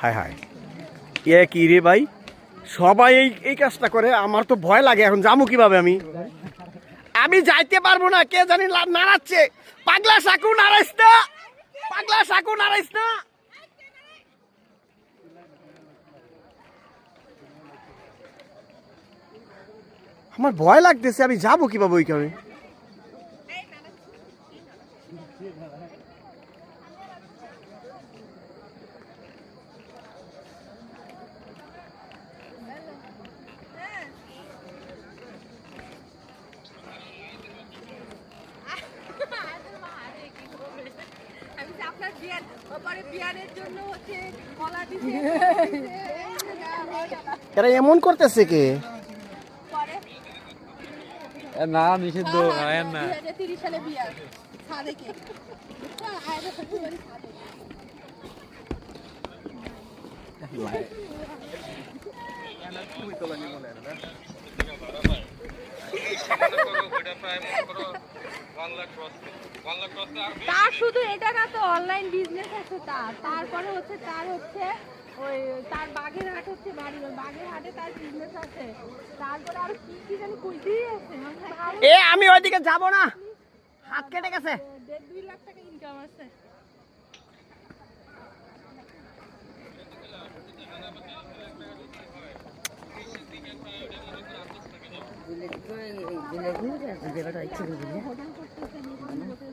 হায় হায়। এ কি রে ভাই? সবাই এই এই কাজটা করে, আমার তো ভয় লাগে এখন, যাব কীভাবে আমি? আমি যাইতে পারব না, কে জানি নাড়াচ্ছে। পাগলা সাকু নাড়াইস না। পাগলা সাকু নাড়াইস না। আমার ভয় লাগতেছে, আমি যাব কীভাবে ওইখানে আমি তো ওপরে বিয়ারের জন্য হচ্ছে কলা দিছে এরা এমন করতেছে কে? না নিষিদ্ধ আয়েন না তিরিশ সালে। তার শুধু এটা না তো অনলাইন বিজনেস আছে তার। তারপরে হচ্ছে তার হচ্ছে ওই তার বাগের হাট হচ্ছে বাড়ি। বাগের হাটে তার বিজনেস আছে। তারপরে আর কি কি জানি কইতেই আছে এ আমি ওইদিকে যাব না। হাত কেটে গেছে। দেড় দুই লাখ টাকা ইনকাম আছে। 안